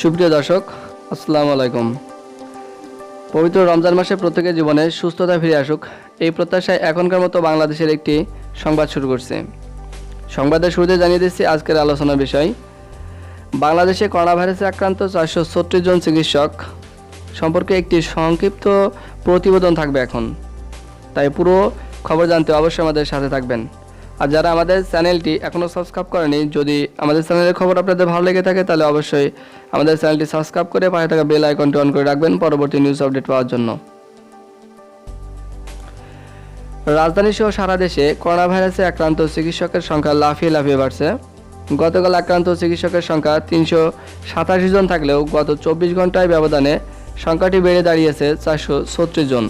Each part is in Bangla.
সুপ্রিয় দর্শক, আসসালামু আলাইকুম। পবিত্র রমজান মাসে প্রত্যেকের জীবনে সুস্থতা ফিরে আসুক, এই প্রত্যাশায় এখনকার মতো বাংলাদেশের একটি সংবাদ শুরু করছে। সংবাদের শুরুতে জানিয়ে দিচ্ছি আজকের আলোচনার বিষয়, বাংলাদেশে করোনা ভাইরাসে আক্রান্ত চারশো ছত্রিশ জন চিকিৎসক সম্পর্কে একটি সংক্ষিপ্ত প্রতিবেদন থাকবে এখন। তাই পুরো খবর জানতে অবশ্যই আমাদের সাথে থাকবেন। আর যারা আমাদের চ্যানেলটি এখনও সাবস্ক্রাইব করেনি, যদি আমাদের চ্যানেলের খবর আপনাদের ভালো লেগে থাকে, তাহলে অবশ্যই আমাদের চ্যানেলটি সাবস্ক্রাইব করে পাশে থাকা বেল আইকনটি অন করে রাখবেন পরবর্তী নিউজ আপডেট পাওয়ার জন্য। রাজধানী সহ সারা দেশে করোনা ভাইরাসে আক্রান্ত চিকিৎসকের সংখ্যা লাফিয়ে লাফিয়ে বাড়ছে। গতকাল আক্রান্ত চিকিৎসকের সংখ্যা তিনশো সাতাশি জন থাকলেও গত চব্বিশ ঘন্টায় ব্যবধানে সংখ্যাটি বেড়ে দাঁড়িয়েছে চারশো ছত্রিশ জন।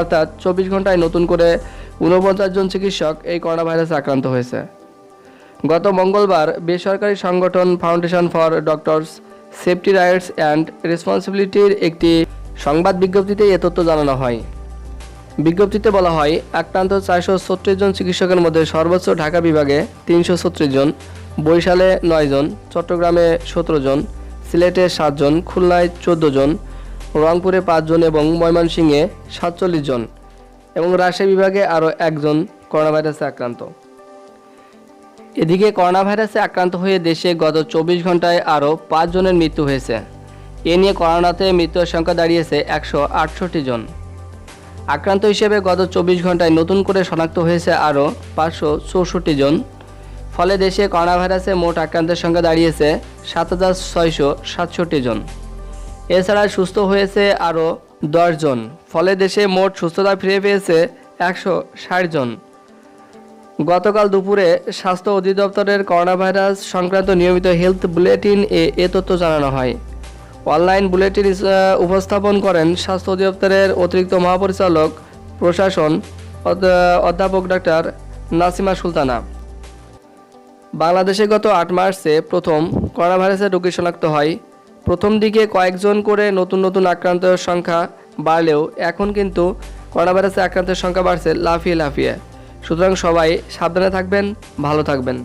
অর্থাৎ চব্বিশ ঘন্টায় নতুন করে ঊনপঞ্চাশ জন চিকিৎসক এই করোনা ভাইরাসে আক্রান্ত হয়েছে। গত মঙ্গলবার বেসরকারি সংগঠন foundation for doctors safety rights and রেসপন্সিবিলিটির একটি সংবাদ বিজ্ঞপ্তিতে এ তথ্য জানানো হয়। বিজ্ঞপ্তিতে বলা হয়, আক্রান্ত চারশো ছত্রিশ জন চিকিৎসকের মধ্যে সর্বোচ্চ ঢাকা বিভাগে তিনশো ছত্রিশ জন, বরিশালে নয় জন, চট্টগ্রামে সতেরো জন, সিলেটে সাতজন খুলনায় চোদ্দ জন রংপুরে পাঁচজন এবং ময়মনসিংহে সাতচল্লিশ জন এবং রাজশাহী বিভাগে আরও একজন করোনা ভাইরাসে আক্রান্ত। এদিকে করোনা ভাইরাসে আক্রান্ত হয়ে দেশে গত চব্বিশ ঘন্টায় আরও পাঁচজনের মৃত্যু হয়েছে। এ নিয়ে করোনাতে মৃত্যুর সংখ্যা দাঁড়িয়েছে একশো আটষট্টি জন। আক্রান্ত হিসেবে গত চব্বিশ ঘন্টায় নতুন করে শনাক্ত হয়েছে আরও পাঁচশো চৌষট্টি জন। ফলে দেশে করোনা ভাইরাসে মোট আক্রান্তের সংখ্যা দাঁড়িয়েছে সাত হাজার ছয়শো সাতষট্টি জন। এছাড়া সুস্থ হয়েছে আরও জন ফলে দেশে মোট সুস্থতা ফিরে পেয়েছে একশো ষাট জন। গতকাল দুপুরে স্বাস্থ্য অধিদপ্তরের করোনা ভাইরাস সংক্রান্ত নিয়মিত হেলথ বুলেটিন এ এ তথ্য জানানো হয়। অনলাইন বুলেটিন উপস্থাপন করেন স্বাস্থ্য অধিদপ্তরের অতিরিক্ত মহাপরিচালক, প্রশাসন, অধ্য- অধ্যাপক ডাক্তার নাসিমা সুলতানা। বাংলাদেশে গত আট মার্চে প্রথম করোনা ভাইরাসের রোগী শনাক্ত হয় প্রথম দিকে কয়েকজন করে নতুন নতুন আক্রান্তের সংখ্যা বাড়লেও এখন কিন্তু করোনা ভাইরাসে আক্রান্তের সংখ্যা বাড়ছে লাফিয়ে লাফিয়ে। সুতরাং সবাই সাবধানে থাকবেন, ভালো থাকবেন।